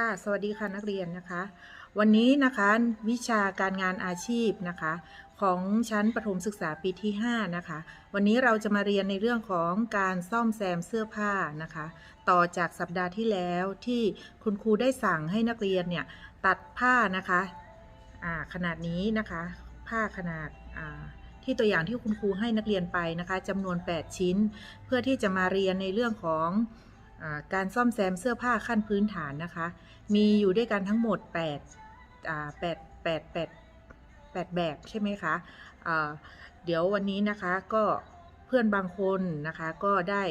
ค่ะสวัสดีค่ะนักเรียนนะคะ วันนี้นะคะวิชาการงานอาชีพนะคะ ของชั้นประถมศึกษาปีที่ 5 นะคะ วันนี้เราจะมาเรียนในเรื่องของการซ่อมแซมเสื้อผ้านะคะ ต่อจากสัปดาห์ที่แล้วที่คุณครูได้สั่งให้นักเรียนเนี่ยตัดผ้านะคะขนาดนี้นะคะ ผ้าขนาดที่ตัวอย่างที่คุณครูให้นักเรียนไปนะคะจำนวน 8 ชิ้น เพื่อที่จะมาเรียนในเรื่องของ การซ่อมแซมเสื้อผ้าขั้นพื้นฐานนะคะ มีอยู่ด้วยกันทั้งหมด8 8 8 8 8 แบบใช่ไหมคะอ่าเดี๋ยววันนี้นะคะก็เพื่อนบางคนนะคะก็ได้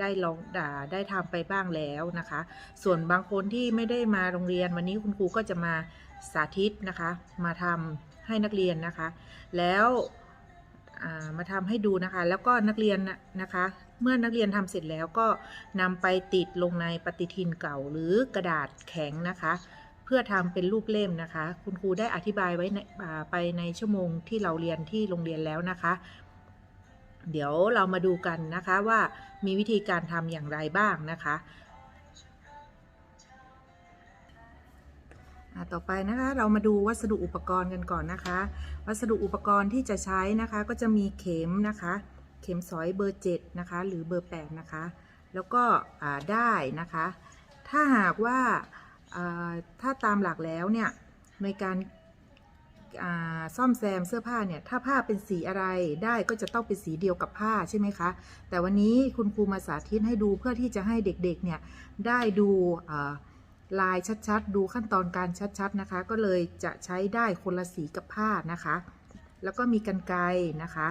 ได้ลองด่าได้ทำไปบ้างแล้วนะคะ ส่วนบางคนที่ไม่ได้มาโรงเรียนวันนี้คุณครูก็จะมาสาธิตนะคะ มาทำให้นักเรียนนะคะ แล้วมาทำให้ดูนะคะ แล้วก็นักเรียนนะคะ เมื่อนักเรียนทำเสร็จแล้วก็นำไปติดลงในปฏิทินเก่าหรือกระดาษแข็งนะคะ เพื่อทำเป็นรูปเล่มนะคะ คุณครูได้อธิบายไว้ในไปในชั่วโมงที่เราเรียนที่โรงเรียนแล้วนะคะ เดี๋ยวเรามาดูกันนะคะว่ามีวิธีการทำอย่างไรบ้างนะคะต่อไปนะคะเรามาดูวัสดุอุปกรณ์กันก่อนนะคะ วัสดุอุปกรณ์ที่จะใช้นะคะก็จะมีเข็มนะคะ เข็มสอยเบอร์ 7 นะคะ หรือเบอร์ 8 นะคะ แล้วก็ได้นะคะ ถ้าหากว่าถ้าตามหลักแล้วเนี่ย ในการาซ่อมแซมเสื้อผ้าเนี่ย ถ้าผ้าเป็นสีอะไรได้ก็จะต้องเป็นสีเดียวกับผ้าใช่ไหมคะ แต่วันนี้คุณครูมาสาธิตให้ดูเพื่อที่จะให้เด็กๆเนี่ยได้ดูลายชัดๆ ดูขั้นตอนการชัดๆนะคะ ก็เลยจะใช้ได้คนละสีกับผ้านะคะ แล้วก็มีกันไกรนะคะ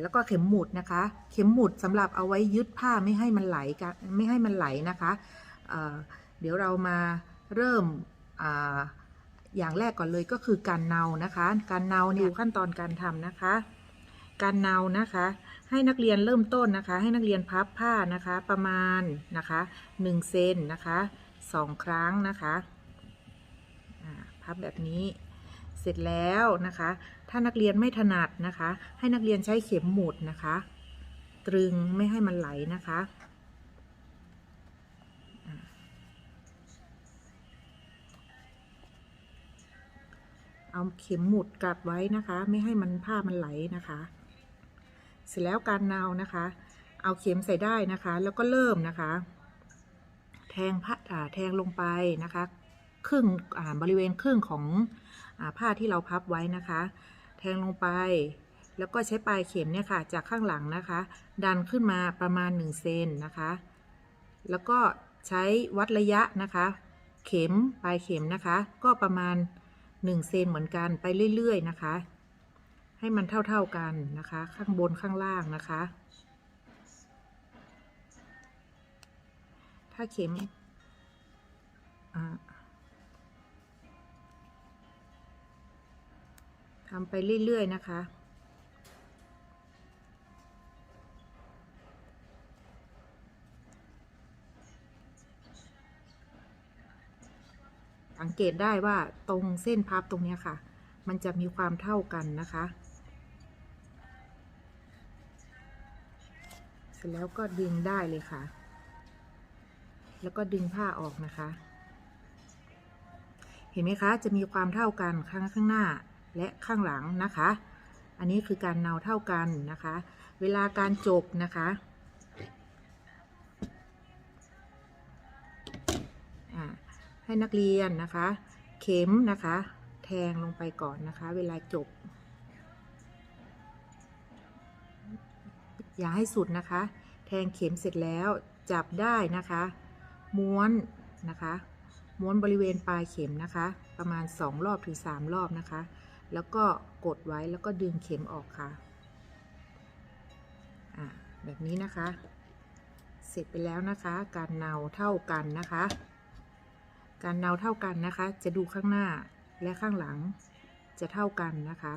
แล้วก็เข็มหมุดนะคะ เข็มหมุดสำหรับเอาไว้ยึดผ้าไม่ให้มันไหลกันไม่ให้มันไหลนะคะเอ่อเดี๋ยวเรามาเริ่มอาอย่างแรกก่อนเลยก็คือการเนานะคะ การเนาเนี่ยขั้นตอนการทำนะคะ การเนานะคะ ให้นักเรียนเริ่มต้นนะคะ ให้นักเรียนพับผ้านะคะ ประมาณนะคะ1เซนนะคะสองครั้งนะคะอ่าพับแบบนี้เสร็จแล้วนะคะ ถ้านักเรียนไม่ถนัดนะคะ ให้นักเรียนใช้เข็มหมุดนะคะ ตรึงไม่ให้มันไหลนะคะเอาเข็มหมุดกัดไว้นะคะ ไม่ให้มันผ้ามันไหลนะคะ เสร็จแล้วการเนานะคะ เอาเข็มใส่ได้นะคะ แล้วก็เริ่มนะคะ แทงผ้าอ่าแทงลงไปนะคะ ครึ่งบริเวณครึ่งของอผ้าที่เราพับไว้นะคะ แทงลงไป แล้วก็ใช้ปลายเข็มเนี่ยค่ะจากข้างหลังนะคะ ดันขึ้นมาประมาณ1เซนนะคะ แล้วก็ใช้วัดระยะนะคะ เข็มปลายเข็มนะคะ ก็ประมาณ1เซนเหมือนกันไปเรื่อย ๆ นะคะ ให้มันเท่าๆกันนะคะ ข้างบนข้างล่างนะคะ ถ้าเข็ม ทำไปเรื่อย ๆ นะคะ สังเกตได้ว่าตรงเส้นพับตรงนี้ค่ะ มันจะมีความเท่ากันนะคะ เสร็จแล้วก็ดึงได้เลยค่ะ แล้วก็ดึงผ้าออกนะคะ เห็นไหมคะ จะมีความเท่ากันข้างข้างหน้า และข้างหลังนะคะ อันนี้คือการเนาเท่ากันนะคะ เวลาการจบนะคะให้นักเรียนนะคะ เข็มนะคะ แทงลงไปก่อนนะคะ เวลาจบ อย่าให้สุดนะคะ แทงเข็มเสร็จแล้วจับได้นะคะ ม้วนนะคะ ม้วนบริเวณปลายเข็มนะคะ ประมาณ 2 รอบถึง 3 รอบนะคะ แล้วก็กดไว้แล้วก็ดึงเข็มออกค่ะอ่าแบบนี้นะคะ เสร็จไปแล้วนะคะ การเนาเท่ากันนะคะ การเนาเท่ากันนะคะ จะดูข้างหน้าและข้างหลังจะเท่ากันนะคะ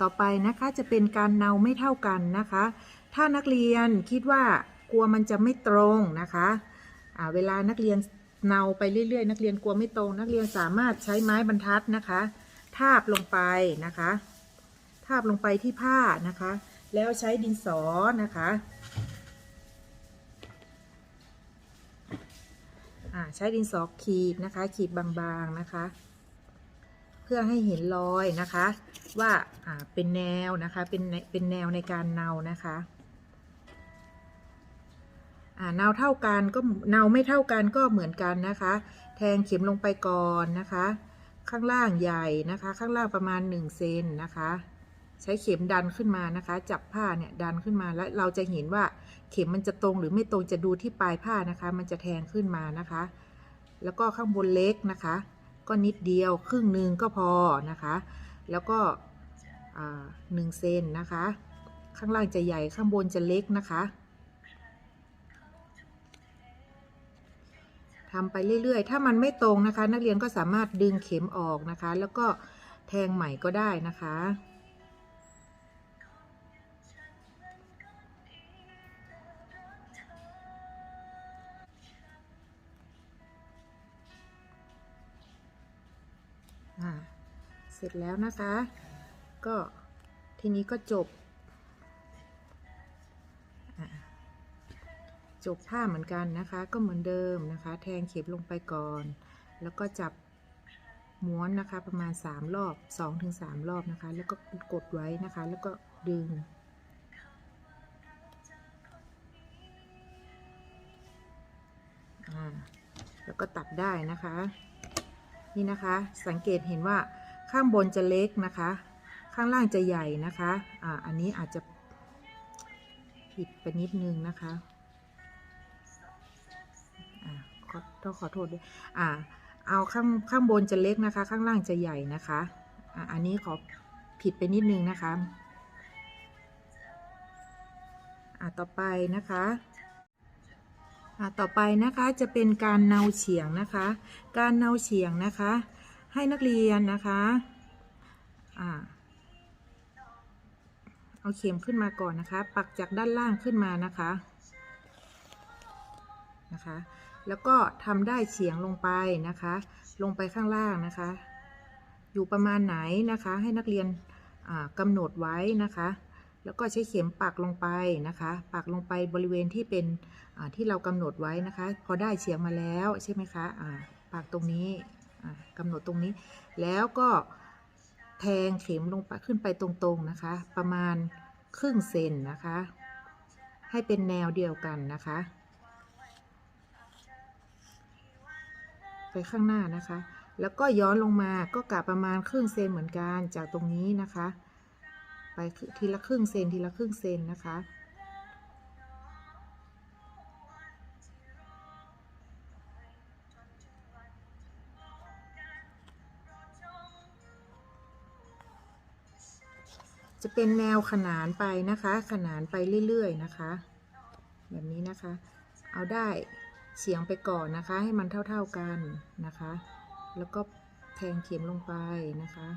ต่อไปนะคะจะเป็นการเนาไม่เท่ากันนะคะ ถ้านักเรียนคิดว่ากลัวมันจะไม่ตรงนะคะเวลานักเรียน เนาไปเรื่อยๆ นักเรียนกลัวไม่ตรง นักเรียนสามารถใช้ไม้บรรทัดนะคะ ทาบลงไปนะคะ ทาบลงไปที่ผ้านะคะ แล้วใช้ดินสอนะคะใช้ดินสอขีดนะคะ ขีดบางๆนะคะ เพื่อให้เห็นรอยนะคะ ว่าเป็นแนวนะคะเป็นในเป็นแนวในการเนานะคะ เนาเท่ากันก็เนาไม่เท่ากันก็เหมือนกันนะคะ แทงเข็มลงไปก่อนนะคะ ข้างล่างใหญ่นะคะ ข้างล่างประมาณ1เซนนะคะ ใช้เข็มดันขึ้นมานะคะ จับผ้าเนี่ยดันขึ้นมาแล้วเราจะเห็นว่าเข็มมันจะตรงหรือไม่ตรงจะดูที่ปลายผ้านะคะ มันจะแทงขึ้นมานะคะ แล้วก็ข้างบนเล็กนะคะ ก็นิดเดียวครึ่งหนึ่งก็พอนะคะ แล้วก็หนึ่งเซนนะคะ ข้างล่างจะใหญ่ข้างบนจะเล็กนะคะ ทำไปเรื่อยๆ ถ้ามันไม่ตรงนะคะ นักเรียนก็สามารถดึงเข็มออกนะคะ แล้วก็แทงใหม่ก็ได้นะคะอ่าเสร็จแล้วนะคะ ก็ทีนี้ก็จบ จบผ้าเหมือนกันนะคะ ก็เหมือนเดิมนะคะ แทงเข็มลงไปก่อน แล้วก็จับม้วนนะคะประมาณ 3 รอบ 2-3 รอบนะคะ แล้วก็กดไว้นะคะ แล้วก็ดึง แล้วก็ตัดได้นะคะ นี่นะคะ สังเกตเห็นว่าข้างบนจะเล็กนะคะ ข้างล่างจะใหญ่นะคะ อ่า อันนี้อาจจะผิดไปนิดนึงนะคะ อต้องขอโทษด้วยอ่าเอาข้างข้างบนจะเล็กนะคะ ข้างล่างจะใหญ่นะคะอ่าอันนี้ขอผิดไปนิดนึงนะคะอ่าต่อไปนะคะอ่าต่อไปนะคะจะเป็นการเนาเฉียงนะคะ การเนาเฉียงนะคะ ให้นักเรียนนะคะอ่าเอาเข็มขึ้นมาก่อนนะคะ ปักจากด้านล่างขึ้นมานะคะนะคะ แล้วก็ทำได้เฉียงลงไปนะคะ ลงไปข้างล่างนะคะ อยู่ประมาณไหนนะคะ ให้นักเรียนอ่ากำหนดไว้นะคะ แล้วก็ใช้เข็มปักลงไปนะคะ ปักลงไปบริเวณที่เป็นที่เรากำหนดไว้นะคะ พอได้เฉียงมาแล้วใช่ไหมคะอ่าปักตรงนี้อ่ากำหนดตรงนี้ แล้วก็แทงเข็มลงไปขึ้นไปตรงๆนะคะ ประมาณครึ่งเซนนะคะ ให้เป็นแนวเดียวกันนะคะ ไปข้างหน้านะคะ แล้วก็ย้อนลงมาก็กะประมาณครึ่งเซนเหมือนกันจากตรงนี้นะคะ ไปทีละครึ่งเซนทีละครึ่งเซนนะคะจะเป็นแนวขนานไปนะคะ ขนานไปเรื่อย ๆ นะคะ แบบนี้นะคะ เอาได้ เฉียงไปก่อนนะคะ ให้มันเท่าๆกันนะคะ แล้วก็แทงเข็มลงไปนะคะ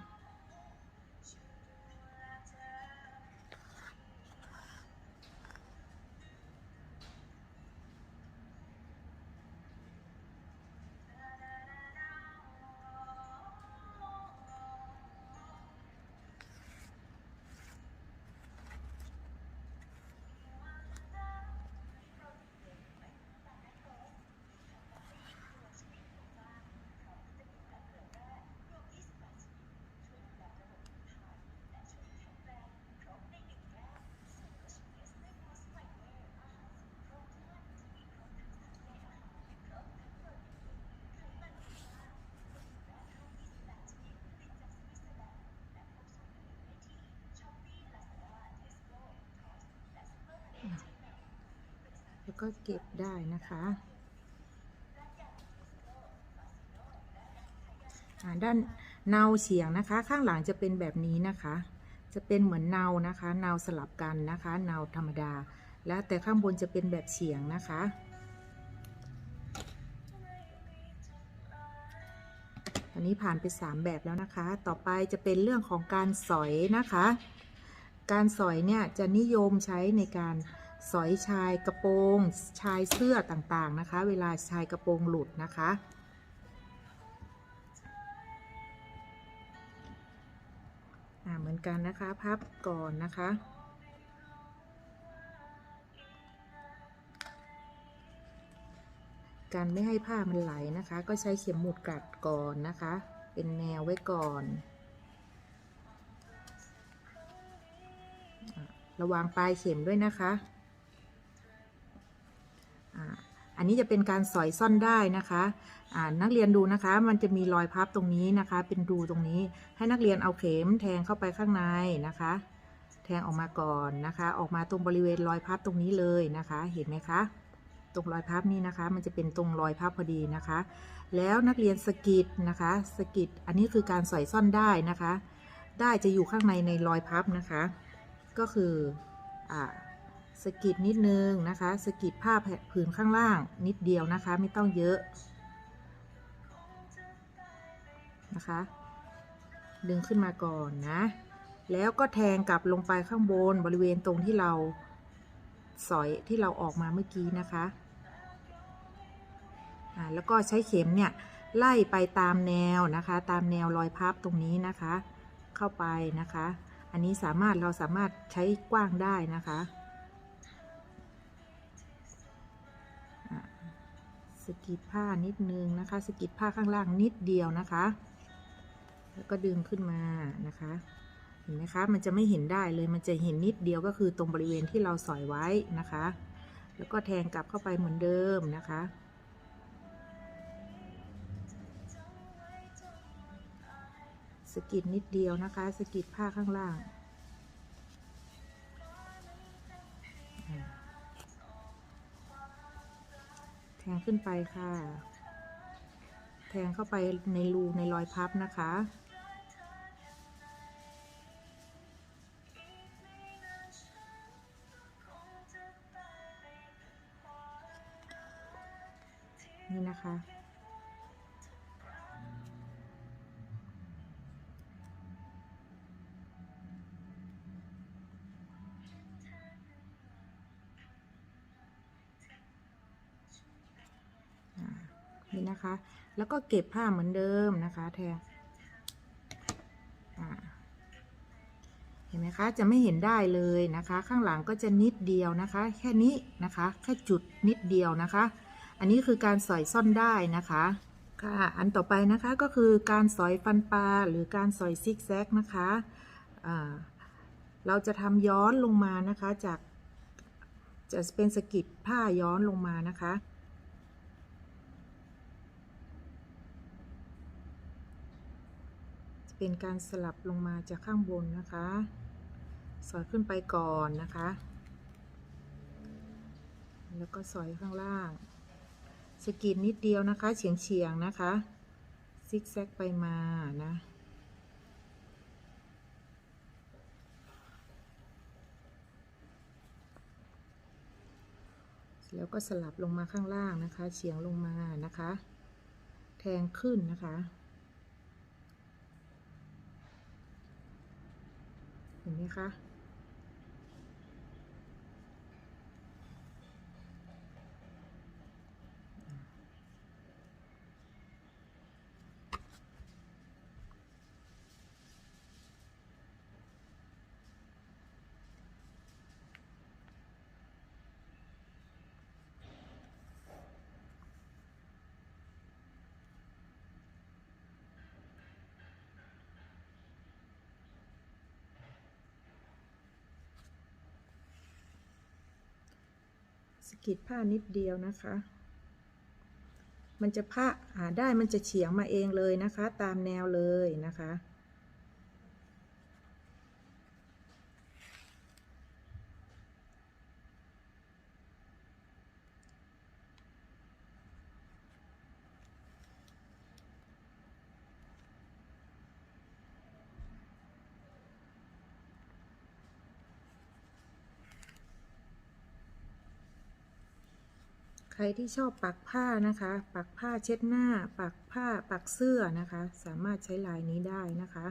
ก็เก็บได้นะคะอ่าด้านเนาเฉียงนะคะ ข้างหลังจะเป็นแบบนี้นะคะ จะเป็นเหมือนเนานะคะเนาสลับกันนะคะเนาธรรมดา แล้วแต่ข้างบนจะเป็นแบบเฉียงนะคะตอนนี้ผ่านไป 3 แบบแล้วนะคะ ต่อไปจะเป็นเรื่องของการสอยนะคะ การสอยเนี่ยจะนิยมใช้ในการ สอยชายกระโปรง ชายเสื้อต่างๆนะคะ เวลาชายกระโปรงหลุดนะคะ เหมือนกันนะคะพับก่อนนะคะการไม่ให้ผ้ามันไหลนะคะ ก็ใช้เข็มหมุดกัดก่อนนะคะ เป็นแนวไว้ก่อน ระวังปลายเข็มด้วยนะคะ อันนี้จะเป็นการสอยซ่อนได้นะคะนักเรียนดูนะคะ มันจะมีรอยพับตรงนี้นะคะ เป็นรูตรงนี้ ให้นักเรียนเอาเข็มแทงเข้าไปข้างในนะคะ แทงออกมาก่อนนะคะ ออกมาตรงบริเวณรอยพับตรงนี้เลยนะคะ เห็นไหมคะ ตรงรอยพับนี่นะคะ มันจะเป็นตรงรอยพับพอดีนะคะ แล้วนักเรียนสกิดนะคะสกิดอันนี้คือการสอยซ่อนได้นะคะ ได้จะอยู่ข้างในในรอยพับนะคะ ก็คืออ่า สกิดนิดนึงนะคะสกิดผ้าผืนข้างล่างนิดเดียวนะคะ ไม่ต้องเยอะนะคะ ดึงขึ้นมาก่อนนะ แล้วก็แทงกลับลงไปข้างบนบริเวณตรงที่เราสอยที่เราออกมาเมื่อกี้นะคะอ่าแล้วก็ใช้เข็มเนี่ยไล่ไปตามแนวนะคะ ตามแนวรอยพับตรงนี้นะคะ เข้าไปนะคะ อันนี้สามารถเราสามารถใช้กว้างได้นะคะ สกิดผ้านิดนึงนะคะ สกิดผ้าข้างล่างนิดเดียวนะคะ แล้วก็ดึงขึ้นมานะคะ เห็นไหมคะ มันจะไม่เห็นได้เลย มันจะเห็นนิดเดียวก็คือตรงบริเวณที่เราสอยไว้นะคะ แล้วก็แทงกลับเข้าไปเหมือนเดิมนะคะสะกิดนิดเดียวนะคะสะกิดผ้าข้างล่าง งขึ้นไปค่ะ แทงเข้าไปในรูในรอยพับนะคะ นี่นะคะ นะคะ แล้วก็เก็บผ้าเหมือนเดิมนะคะแทนเห็นไหมคะ จะไม่เห็นได้เลยนะคะ ข้างหลังก็จะนิดเดียวนะคะ แค่นี้นะคะ แค่จุดนิดเดียวนะคะ อันนี้คือการสอยซ่อนได้นะคะ ค่ะ อันต่อไปนะคะก็คือการสอยฟันปลาหรือการสอยซิกแซกนะคะอ่าเราจะทำย้อนลงมานะคะจากจะเป็นสกิดผ้าย้อนลงมานะคะ จะ เป็นการสลับลงมาจากข้างบนนะคะ สอยขึ้นไปก่อนนะคะ แล้วก็สอยข้างล่าง สกิดนิดเดียวนะคะ เฉียงเฉียงๆนะคะ ซิกแซกไปมานะแล้วก็สลับลงมาข้างล่างนะคะ เฉียงลงมานะคะ แทงขึ้นนะคะ เห็นไหมคะ สกิดผ้านิดเดียวนะคะ มันจะผ้าหาได้มันจะเฉียงมาเองเลยนะคะ ตามแนวเลยนะคะ รที่ชอบปักผ้านะคะ ปักผ้าเช็ดหน้า ปักผ้าปักเสื้อนะคะ สามารถใช้ลายนี้ได้นะคะ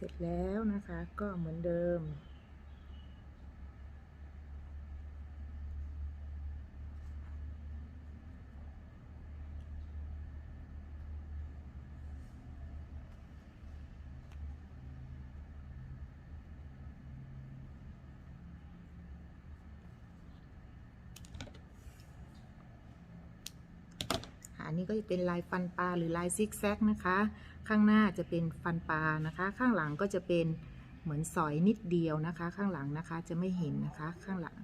เสร็จแล้วนะคะ ก็เหมือนเดิม นี้ก็จะเป็นลายฟันปลาหรือลายซิกแซกนะคะ ข้างหน้าจะเป็นฟันปลานะคะ ข้างหลังก็จะเป็นเหมือนสอยนิดเดียวนะคะ ข้างหลังนะคะจะไม่เห็นนะคะข้างหลัง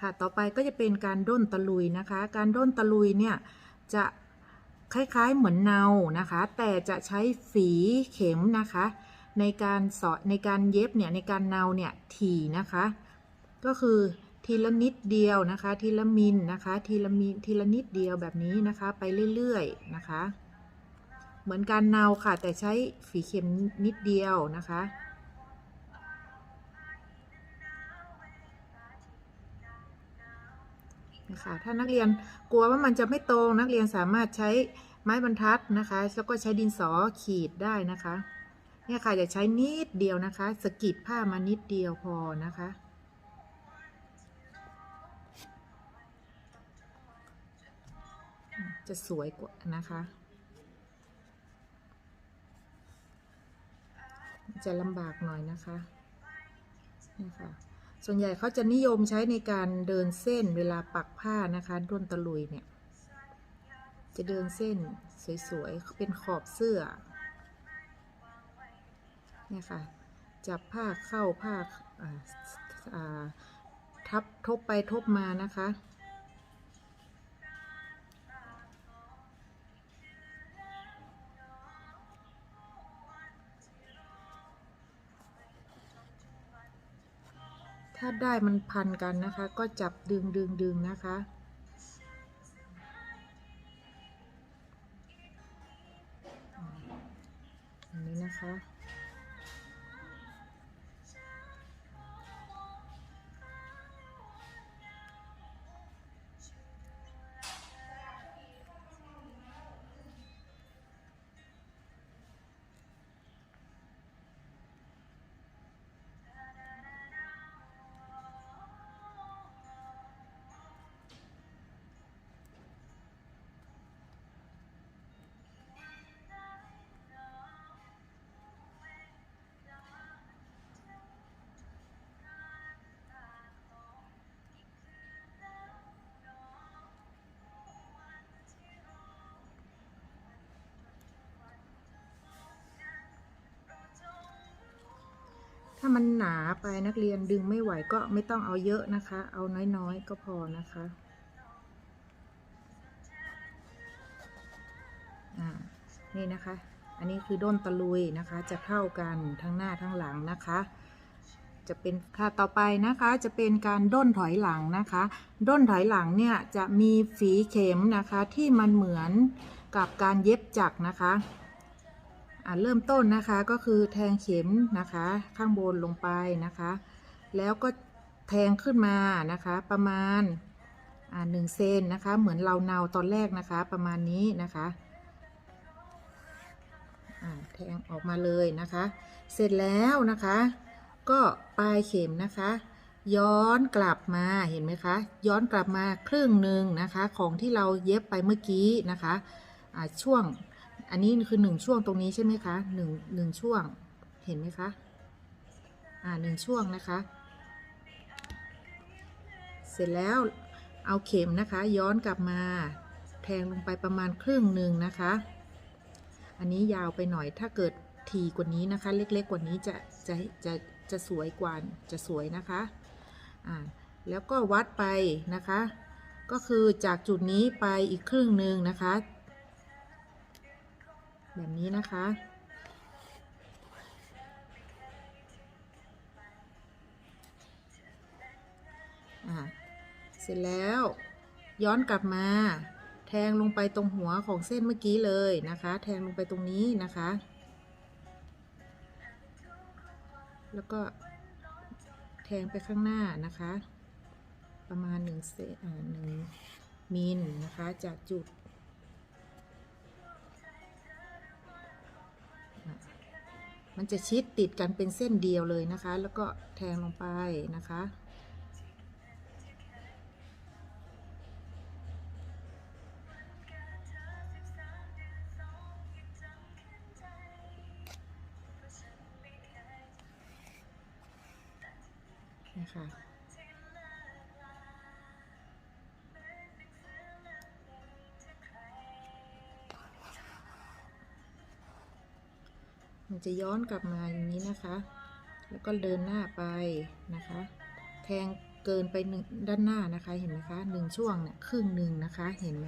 ค่ะต่อไปก็จะเป็นการด้นตะลุยนะคะ การด้นตะลุยเนี่ยจะคล้ายๆเหมือนเนานะคะ แต่จะใช้ฝีเข็มนะคะ ในการสอดในการเย็บเนี่ยในการเนาเนี่ยถี่นะคะ ก็คือ ทีละนิดเดียวนะคะ ทีละมิลนะคะ ทีละมิลทีละนิดเดียวแบบนี้นะคะ ไปเรื่อยๆนะคะ เหมือนการเนาค่ะ แต่ใช้ฝีเข็มนิดเดียวนะคะนะคะถ้านักเรียนกลัวว่ามันจะไม่ตรงนักเรียนสามารถใช้ไม้บรรทัดนะคะ แล้วก็ใช้ดินสอขีดได้นะคะ เนี่ยค่ะจะใช้นิดเดียวนะคะสกิดผ้ามานิดเดียวพอนะคะ จะสวยกว่านะคะ จะลำบากหน่อยนะคะนี่ค่ะส่วนใหญ่เขาจะนิยมใช้ในการเดินเส้นเวลาปักผ้านะคะด้วนตะลุยเนี่ย จะเดินเส้นสวยๆเป็นขอบเสื้อเนี่ยค่ะ จับผ้าเข้าผ้าอ่าอ่าทับทบไปทบมานะคะ ถ้าได้มันพันกันนะคะ ก็จับดึงดึงดึงนะคะ อันนี้นะคะามันหนาไปนักเรียนดึงไม่ไหวก็ไม่ต้องเอาเยอะนะคะ เอาน้อยๆก็พอนะคะนี่นะคะ อันนี้คือด้นตะลุยนะคะ จะเท่ากันทั้งหน้าทั้งหลังนะคะ จะเป็นค่ะต่อไปนะคะจะเป็นการด้นถอยหลังนะคะ ด้นถอยหลังเนี่ยจะมีฝีเข็มนะคะที่มันเหมือนกับการเย็บจักรนะคะ เริ่มต้นนะคะก็คือแทงเข็มนะคะ ข้างบนลงไปนะคะ แล้วก็แทงขึ้นมานะคะ ประมาณอ่าหนึ่งเซนนะคะ เหมือนเราเนาตอนแรกนะคะ ประมาณนี้นะคะอ่าแทงออกมาเลยนะคะ เสร็จแล้วนะคะ ก็ปลายเข็มนะคะ ย้อนกลับมาเห็นไหมคะ ย้อนกลับมาครึ่งหนึ่งนะคะ ของที่เราเย็บไปเมื่อกี้นะคะอ่าช่วง อันนี้คือหนึ่งช่วงตรงนี้ใช่ไหมคะหนึ่งหนึ่งช่วงเห็นไหมคะ อ่าหนึ่งช่วงนะคะ เสร็จแล้วเอาเข็มนะคะ ย้อนกลับมาแทงลงไปประมาณครึ่งหนึ่งนะคะ อันนี้ยาวไปหน่อยถ้าเกิดถี่กว่านี้นะคะ เล็กๆกว่านี้จะจะจะจะสวยกว่าจะสวยนะคะอ่าแล้วก็วัดไปนะคะ ก็คือจากจุดนี้ไปอีกครึ่งหนึ่งนะคะ แบบนี้นะคะ เสร็จแล้ว ย้อนกลับมา แทงลงไปตรงหัวของเส้นเมื่อกี้เลยนะคะ แทงลงไปตรงนี้นะคะ แล้วก็แทงไปข้างหน้านะคะ ประมาณหนึ่งเซนอ่าหนึ่งมิลนะคะ จากจุด มันจะชิดติดกันเป็นเส้นเดียวเลยนะคะ แล้วก็แทงลงไปนะคะ จะย้อนกลับมาอย่างนี้นะคะ แล้วก็เดินหน้าไปนะคะ แทงเกินไปหนึ่งด้านหน้านะคะ เห็นไหมคะหนึ่งช่วงเนี่ยครึ่งหนึ่งนะคะ เห็นไหม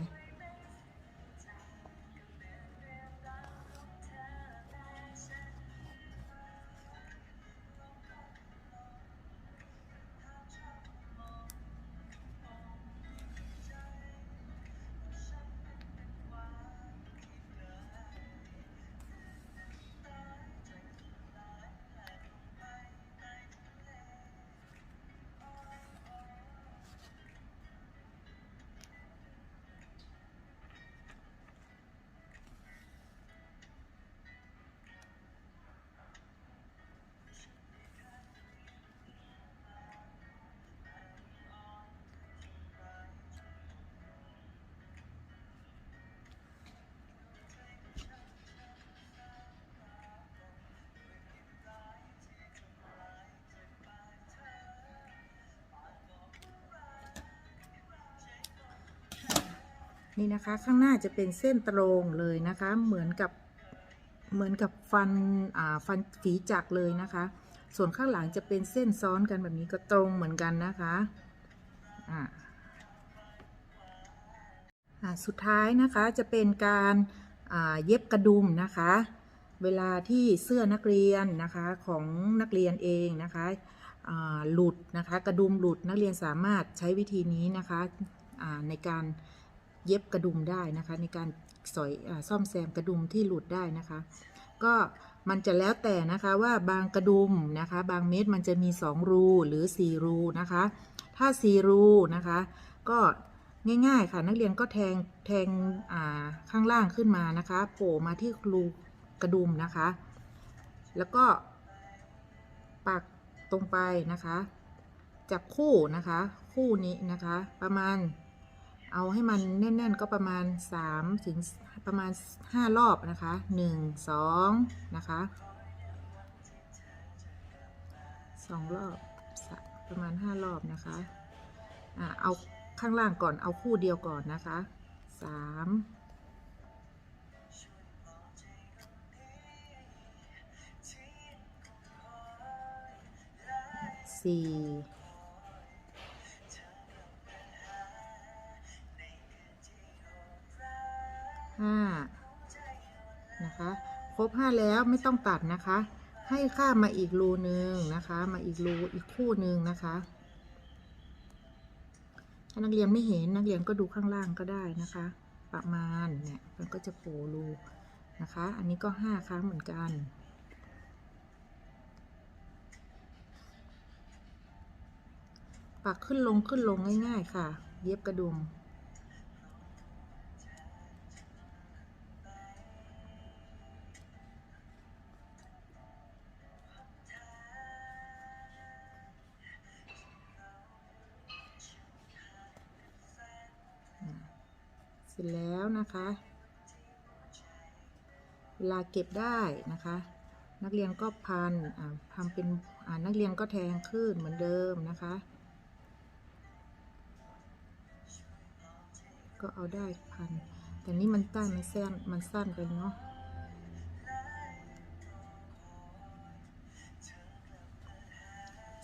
นี่นะคะข้างหน้าจะเป็นเส้นตรงเลยนะคะ เหมือนกับเหมือนกับฟันอ่าฟันฝีจักเลยนะคะ ส่วนข้างหลังจะเป็นเส้นซ้อนกันแบบนี้ก็ตรงเหมือนกันนะคะอ่าสุดท้ายนะคะจะเป็นการเย็บกระดุมนะคะ เวลาที่เสื้อนักเรียนนะคะของนักเรียนเองนะคะหลุดนะคะ กระดุมหลุดนักเรียนสามารถใช้วิธีนี้นะคะในการ เย็บกระดุมได้นะคะ ในการสอยอซ่อมแซมกระดุมที่หลุดได้นะคะ ก็มันจะแล้วแต่นะคะว่าบางกระดุมนะคะ บางเม็ดมันจะมี 2 รูหรือ 4 รูนะคะ ถ้า 4 รูนะคะ ก็ง่ายๆค่ะนักเรียนก็แทงแทงข้างล่างขึ้นมานะคะโผล่มาที่รูกระดุมนะคะ แล้วก็ปักตรงไปนะคะ จับคู่นะคะ คู่นี้นะคะ ประมาณ เอาให้มันแน่นๆก็ประมาณ3ถึงประมาณ 5 รอบนะคะ 1 2 นะคะ 2 รอบประมาณ 5 รอบนะคะอ่าเอาข้างล่างก่อนเอาคู่เดียวก่อนนะคะ3 4 ห้านะคะ ครบห้าแล้วไม่ต้องตัดนะคะ ให้ข้ามมาอีกรูหนึ่งนะคะ มาอีกรูอีกคู่หนึ่งนะคะถ้านักเรียนไม่เห็นนักเรียนก็ดูข้างล่างก็ได้นะคะ ประมาณเนี่ยมันก็จะโผล่รูนะคะ อันนี้ก็ห้าครั้งเหมือนกันปักขึ้นลงขึ้นลงง่ายๆค่ะ เย็บกระดุม ร็จแล้วนะคะ เวลาเก็บได้นะคะ นักเรียนก็พันอ่าทำเป็นนักเรียนก็แทงขึ้นเหมือนเดิมนะคะ ก็เอาได้พัน แต่นี่มันใต้มันสั้นมันสั้นไปเนาะ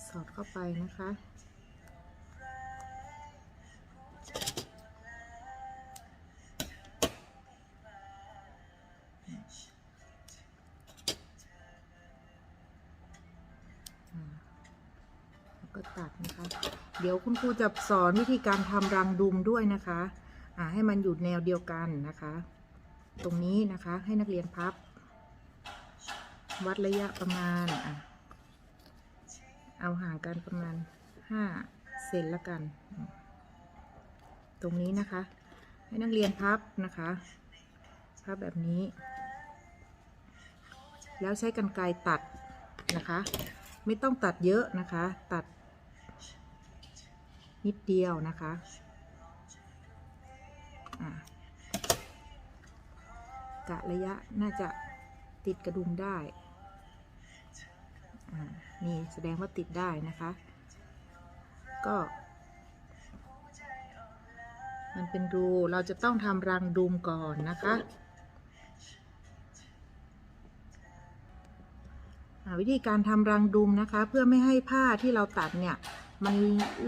สอดเข้าไปนะคะ เดี๋ยวคุณครูจะสอนวิธีการทำรังดุมด้วยนะคะอ่าให้มันอยู่แนวเดียวกันนะคะ ตรงนี้นะคะให้นักเรียนพับ วัดระยะประมาณอะเอาห่างกันประมาณ5เซนละกัน ตรงนี้นะคะ ให้นักเรียนพับนะคะ พับแบบนี้ แล้วใช้กรรไกรตัดนะคะ ไม่ต้องตัดเยอะนะคะ ตัด นิดเดียวนะคะอะกะระยะน่าจะติดกระดุมได้นี่แสดงว่าติดได้นะคะ ก็ มันเป็นรูเราจะต้องทำรังดุมก่อนนะคะวิธีการทำรังดุมนะคะ เพื่อไม่ให้ผ้าที่เราตัดเนี่ย มัน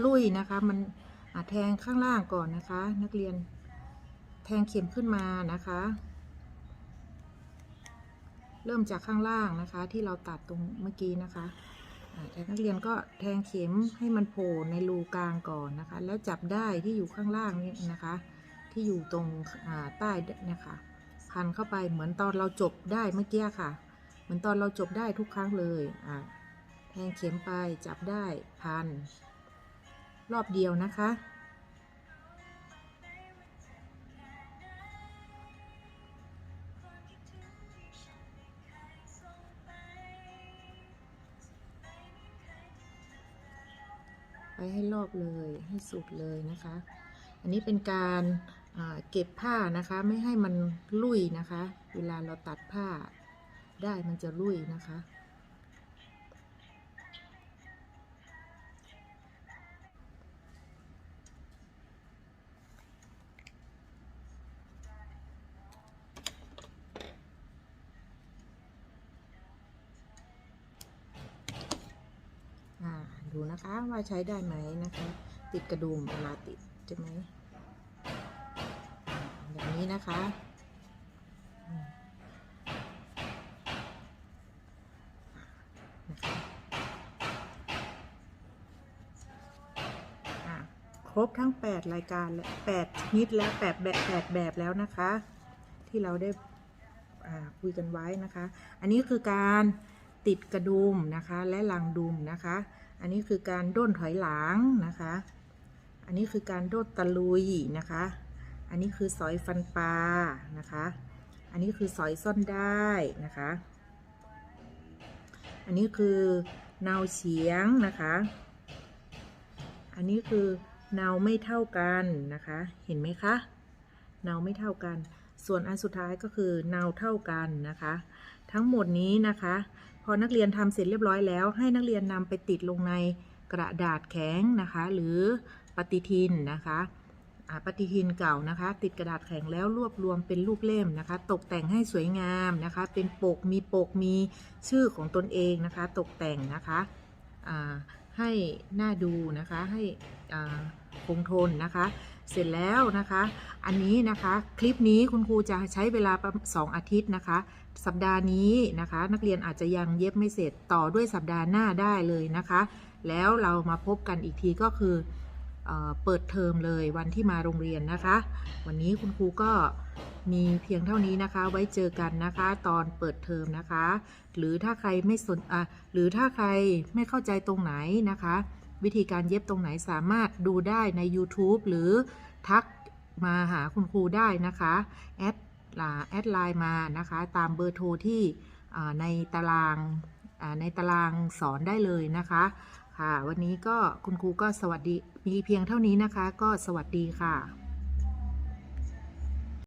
ลุยนะคะ มันแทงข้างล่างก่อนนะคะ นักเรียนแทงเข็มขึ้นมานะคะ เริ่มจากข้างล่างนะคะ ที่เราตัดตรงเมื่อกี้นะคะแต่นักเรียนก็แทงเข็มให้มันโผล่ในรูกลางก่อนนะคะ แล้วจับได้ที่อยู่ข้างล่างนี่นะคะ ที่อยู่ตรงใต้นี่ยค่ะพันเข้าไปเหมือนตอนเราจบได้เมื่อกี้ค่ะ เหมือนตอนเราจบได้ทุกครั้งเลยแทงเข็มไปจับได้พัน รอบเดียวนะคะ ไปให้รอบเลยให้สุดเลยนะคะ อันนี้เป็นการเก็บผ้านะคะไม่ให้มันลุยนะคะ เวลาเราตัดผ้าได้มันจะลุยนะคะ นะคะว่าใช้ได้ไหมนะคะ ติดกระดุมเวลาติดใช่ไหมแบบนี้นะคะครบทั้ง 8 รายการและ8ชนิดและ8แบบ8แบบแล้วนะคะ ที่เราได้คุยกันไว้นะคะ อันนี้คือการติดกระดุมนะคะ และลังดุมนะคะ อันนี้คือการด้นถอยหลังนะคะ อันนี้คือการโดดตะลุยนะคะ อันนี้คือสอยฟันปลานะคะ อันนี้คือสอยซ่อนได้นะคะ อันนี้คือเนาเฉียงนะคะ อันนี้คือเนาไม่เท่ากันนะคะ เห็นไหมคะ เนาไม่เท่ากัน ส่วนอันสุดท้ายก็คือเนาเท่ากันนะคะ ทั้งหมดนี้นะคะ อนักเรียนทำเสร็จเรียบร้อยแล้ว ให้นักเรียนนำไปติดลงในกระดาษแข็งนะคะ หรือปฏิทินนะคะปฏิทินเก่านะคะ ติดกระดาษแข็งแล้วรวบรวมเป็นรูปเล่มนะคะ ตกแต่งให้สวยงามนะคะ เป็นปกมีปกมีชื่อของตนเองนะคะ ตกแต่งนะคะ ให้หน้าดูนะคะให้คงทนนะคะ เสร็จแล้วนะคะ อันนี้นะคะคลิปนี้คุณครูจะใช้เวลาประมาณสองอาทิตย์นะคะ สัปดาห์นี้นะคะ นักเรียนอาจจะยังเย็บไม่เสร็จต่อด้วยสัปดาห์หน้าได้เลยนะคะ แล้วเรามาพบกันอีกทีก็คือ เปิดเทอมเลยวันที่มาโรงเรียนนะคะ วันนี้คุณครูก็มีเพียงเท่านี้นะคะ ไว้เจอกันนะคะ ตอนเปิดเทอมนะคะ หรือถ้าใครไม่สนอะหรือถ้าใครไม่เข้าใจตรงไหนนะคะ วิธีการเย็บตรงไหนสามารถดูได้ใน YouTube หรือทักมาหาคุณครูได้นะคะแอดแอดไลน์มานะคะ ตามเบอร์โทรที่ในตารางในตารางสอนได้เลยนะคะ ค่ะ วันนี้ก็คุณครูก็สวัสดีมีเพียงเท่านี้นะคะ ก็สวัสดีค่ะ